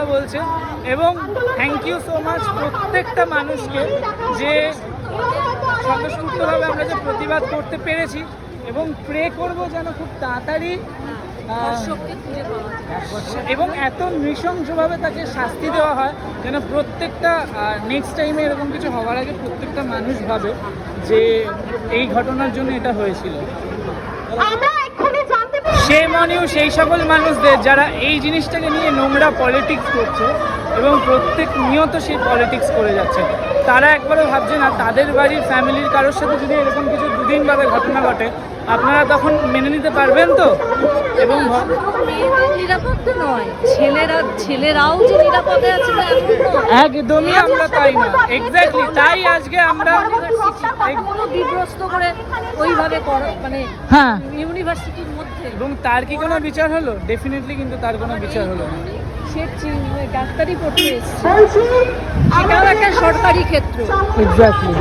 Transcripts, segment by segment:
কথা বলছে এবং থ্যাংক ইউ সো মাচ প্রত্যেকটা মানুষকে যে স্বতঃস্ফূর্তভাবে আমরা যে প্রতিবাদ করতে পেরেছি এবং প্রে করব যেন খুব তাড়াতাড়ি। এবং এত নৃশংসভাবে তাকে শাস্তি দেওয়া হয় যেন প্রত্যেকটা নেক্সট টাইমে এরকম কিছু হওয়ার আগে প্রত্যেকটা মানুষ ভাবে যে এই ঘটনার জন্য এটা হয়েছিল জানতে পেরেছি সে মনেও সেই সকল মানুষদের যারা এই জিনিসটাকে নিয়ে নোংরা পলিটিক্স করছে এবং প্রত্যেক নিয়ত সেই পলিটিক্স করে যাচ্ছে তারা একবারও ভাবছে না তাদের বাড়ির ফ্যামিলির কারোর সাথে যদি এরকম কিছু দুদিন বাদে ঘটনা ঘটে আপনারা তখন মেনে নিতে পারবেন তো এবং নিরাপদ নয় ছেলেরা ছেলেরাও যে নিরাপদে আছে একদমই আমরা তাই না এক্স্যাক্টলি তাই আজকে আমরা বিভ্রস্ত করে ওইভাবে মানে হ্যাঁ ইউনিভার্সিটির এবং তার কি কোনো বিচার হলো? ডেফিনেটলি কিন্তু তার কোনো বিচার হলো না। সে ডাক্তারি পড়তে এসছে। সেটাও একটা সরকারি ক্ষেত্র। এক্স্যাক্টলি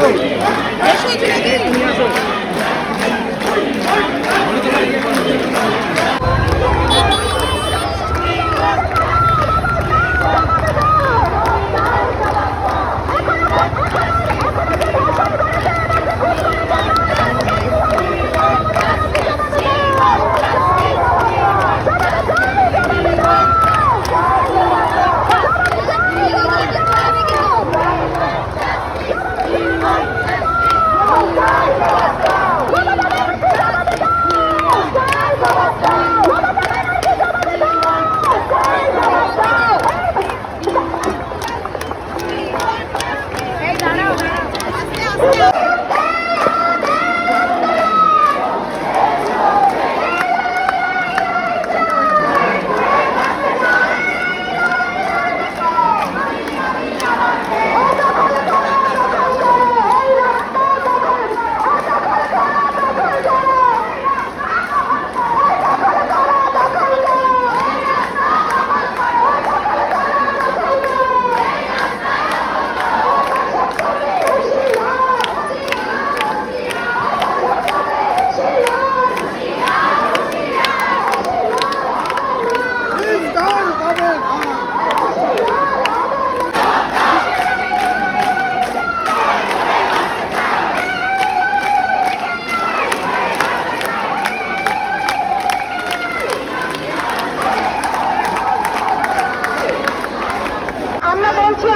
আমরা বলছি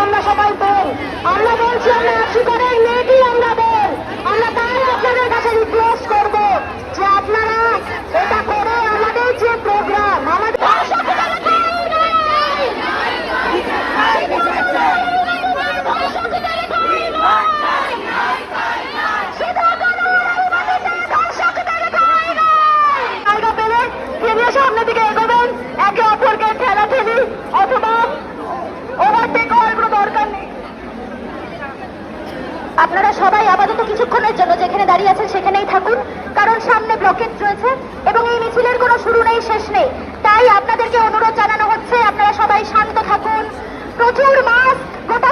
আমরা সবাই বোন আমরা বলছি আমরা একশো করে মেয়েটি আমরা বোন আমরা তাই আপনাদের কাছে রিকোয়েস্ট করব যে আপনারা এটা করে আমাদের যে প্রোগ্রাম আমাদের জায়গা পেলে তিনি সামনের দিকে এগোবেন একে অপরকে ঠেলা ঠেলি অথবা ওভারটেক হওয়ার কোনো দরকার নেই আপনারা সবাই আপাতত কিছুক্ষণের জন্য যেখানে দাঁড়িয়ে আছেন সেখানেই থাকুন। কারণ সামনে ব্লকেজ রয়েছে এবং এই মিছিলের কোনো শুরু নেই, শেষ নেই। তাই আপনাদেরকে অনুরোধ জানানো হচ্ছে, আপনারা সবাই শান্ত থাকুন। প্রচুর মাস্ক গোটা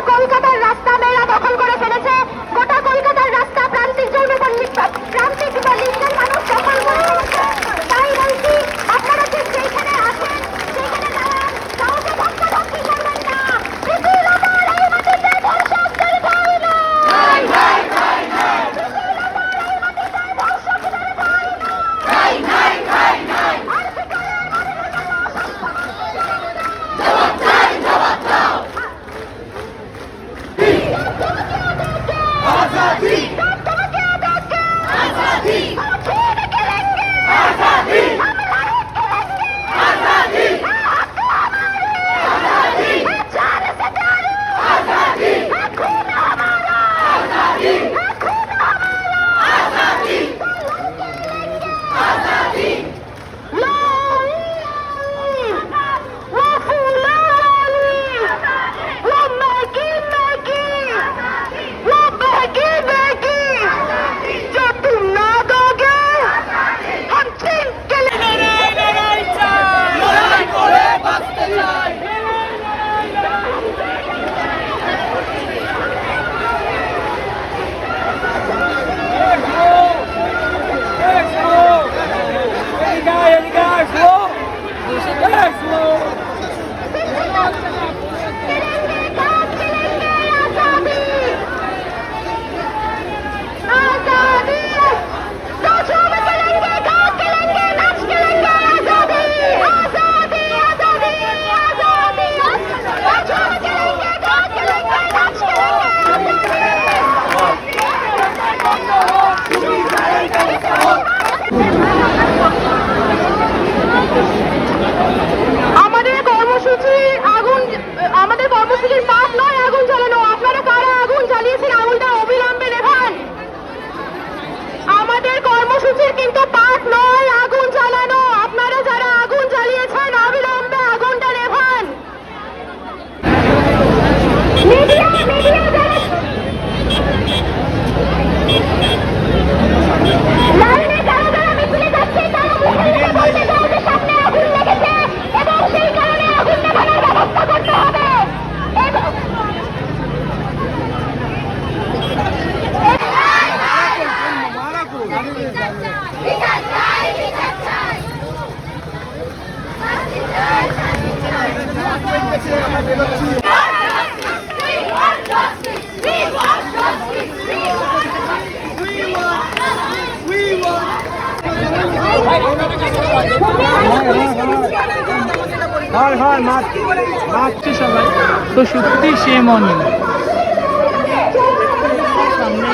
তো সত্যি সে মনে।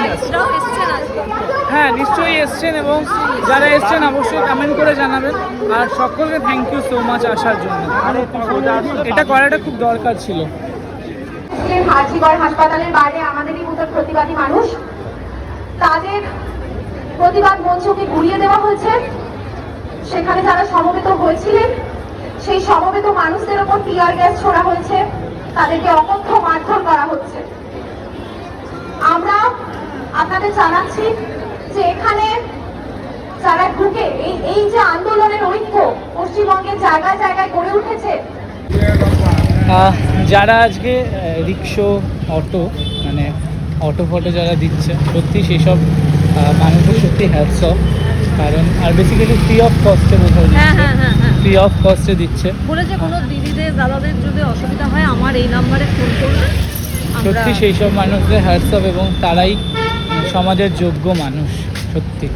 আজকে হ্যাঁ নিশ্চয়ই এসছেন এবং যারা এসছেন অবশ্যই কমেন্ট করে জানাবেন। আর সকলকে থ্যাংক ইউ সো মাচ আসার জন্য। এটা করাটা খুব দরকার ছিল। হাজিগড় হাসপাতালের বাইরে আমাদেরই মতো প্রতিবাদী মানুষ। তাদের প্রতিবাদ মঞ্চকে ঘুরিয়ে দেওয়া হয়েছে। সেখানে যারা সমবেত হয়েছিলেন, সেই সমবেত মানুষদের ওপর টিয়ার গ্যাস ছোড়া হয়েছে। তাদেরকে অকথ্য মারধর করা হচ্ছে। আমরা আপনাদের জানাচ্ছি যে এখানে যারা ঢুকে এই এই যে আন্দোলনের ঐক্য পশ্চিমবঙ্গের জায়গায় জায়গায় গড়ে উঠেছে। যারা আজকে রিক্সো অটো মানে অটো ফটো যারা দিচ্ছে সত্যি সেসব মানুষের সত্যি হ্যাটস অফ কারণ আর বেসিক্যালি ফ্রি অফ কস্টে হ্যাঁ হ্যাঁ হ্যাঁ হ্যাঁ। ফ্রি অফ কস্টে দিচ্ছে। বলেছে কোনো দিদিদের দাদাদের যদি অসুবিধা হয় আমার এই নাম্বারে ফোন আমরা সত্যি সেই সব মানুষদের হ্যাটস অফ এবং তারাই সমাজের যোগ্য মানুষ সত্যি।